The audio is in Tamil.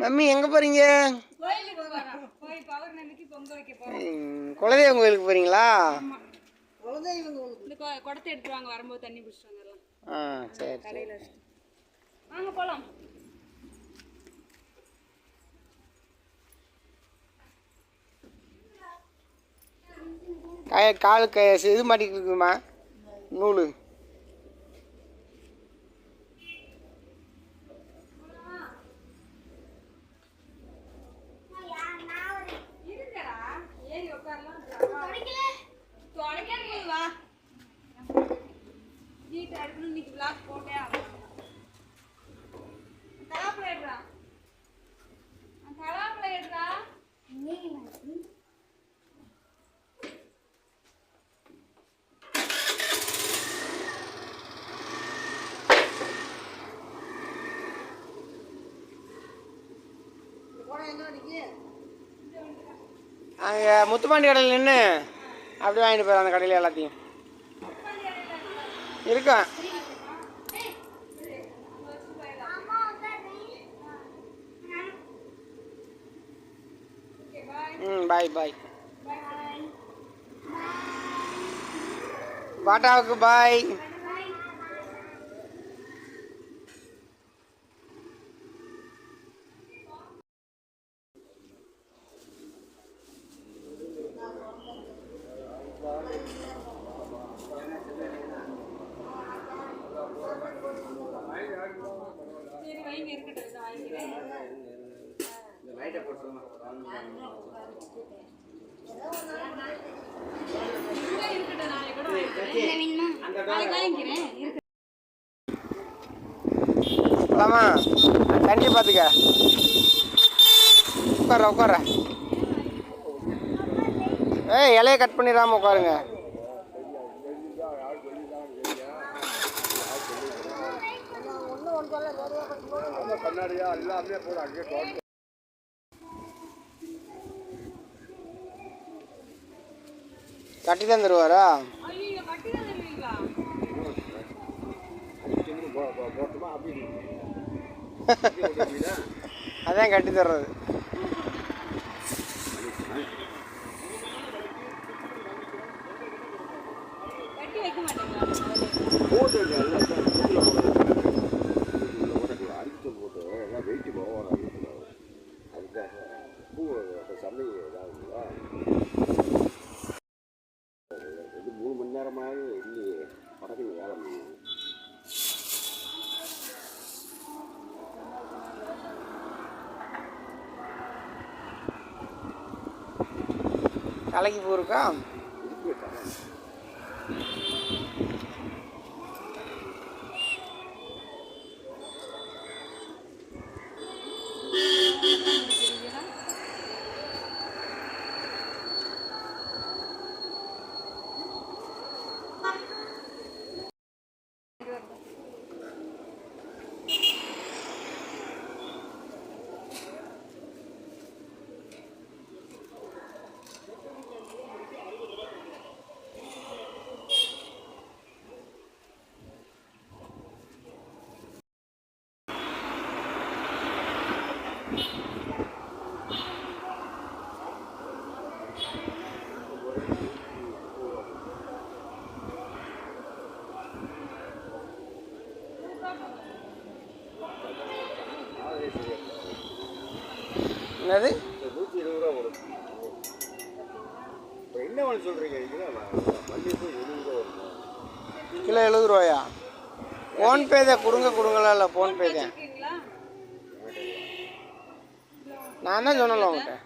மம்மி எங்கே போகிறோம் குலதெய்வம் கோயிலுக்கு கொ- குடத்தை எடுத்துட்டு வாங்க வரும்போது தண்ணி பிடிச்சிட்டு வந்துடலாம். ஆ சரி வச்சுட்டு. வாங்க போகலாம் காய காலு க இது மாட்டிக்கிட்டு இருக்குமா? நூல். எடுக்கணும் இன்னைக்கு விளாக் போட்டே ஆகணும் தலாப்பில் எடுறா தலாப்பில் எடுறா அங்கே முத்துப்பாண்டி கடையில் நின்று அப்படியே வாங்கிட்டு போயிடலாம் அந்த கடையில் எல்லாத்தையும் இருக்கேன் ம் பாய் பாய் பாட்டாவுக்கு பாய் அம்மா தண்ணி பார்த்துக்க உட்கார உட்கார ஏய் இலையை கட் பண்ணிடாமல் உட்காருங்க. கட்டி தான் தருவாரா கட்டி தான் அதான் கட்டி தர்றது மூணு மணி நேரமாக இல்லையே படகுல வேலை பண்ணணும். தலைக்கு பூ இருக்கா என்னது? நூற்றி இருபது ரூபா வரும் என்ன பண்ண சொல்கிறீங்க போய் எழுபது ரூபா வரும் கிலோ எழுபது ரூபாயா? ஃபோன்பே தான் கொடுங்க கொடுங்களா இல்லை ஃபோன்பே தான் நான் தான் சொன்னல உங்கள்கிட்ட